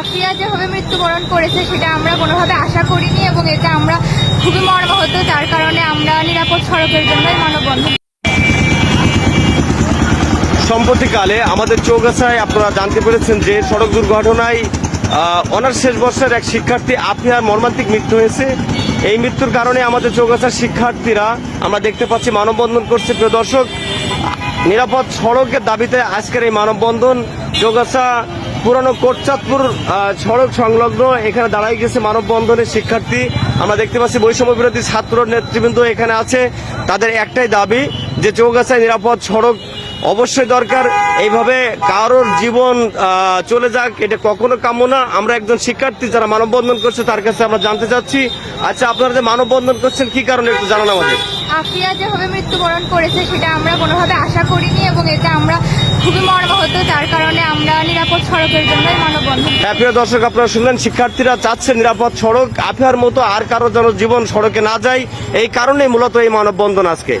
আফিয়া যেভাবে মৃত্যুবরণ করেছে সেটা আমরা কোনোভাবে আশা করিনি এবং এটা আমরা খুবই মর্মাহত, যার কারণে আমরা নিরাপদ সড়কের জন্যই মানববন্ধন। সম্প্রতিকালে আমাদের চৌগাছায় আপনারা জানতে পেরেছেন যে সড়ক দুর্ঘটনায় অনার্স শেষ বর্ষের এক শিক্ষার্থী আফিয়ার মর্মান্তিক মৃত্যু হয়েছে। এই মৃত্যুর কারণে আমাদের চৌগাছার শিক্ষার্থীরা আমরা দেখতে পাচ্ছি মানববন্ধন করছে। প্রিয় দর্শক, নিরাপদ সড়কের দাবিতে আজকের এই মানববন্ধন, চৌগাছা পুরানো কোটচাঁদপুর সড়ক সংলগ্ন। এখানে দাঁড়াই গেছে মানববন্ধনের শিক্ষার্থী। আমরা দেখতে পাচ্ছি বৈষম্য বিরোধী ছাত্র নেতৃবৃন্দ এখানে আছে। তাদের একটাই দাবি যে চৌগাছায় নিরাপদ সড়ক অবশ্যই দরকার। এইভাবে কারোর জীবন চলে যাক, এটা কখনো কাম্য না। আমরা একজন শিক্ষার্থী যারা মানববন্ধন করছে, তার কাছে আমরা জানতে চাচ্ছি। আচ্ছা আপনারা যে মানববন্ধন করছেন, কি কারণে একটু জানান আমাদের? আফিয়া যেভাবে মৃত্যুবরণ করেছে, সেটা আমরা কোনোভাবে আশা করিনি, এবং এটা আমরা খুবই মর্মাহত নিরাপদ সড়কের জন্যই মানববন্ধন। হ্যাঁ দর্শক, আপনারা শুনলেন, শিক্ষার্থীরা চাচ্ছে নিরাপদ সড়ক। আফিয়ার মতো আর কারও যেন জীবন সড়কে না যায়, এই কারণে মূলত এই মানববন্ধন আজকে।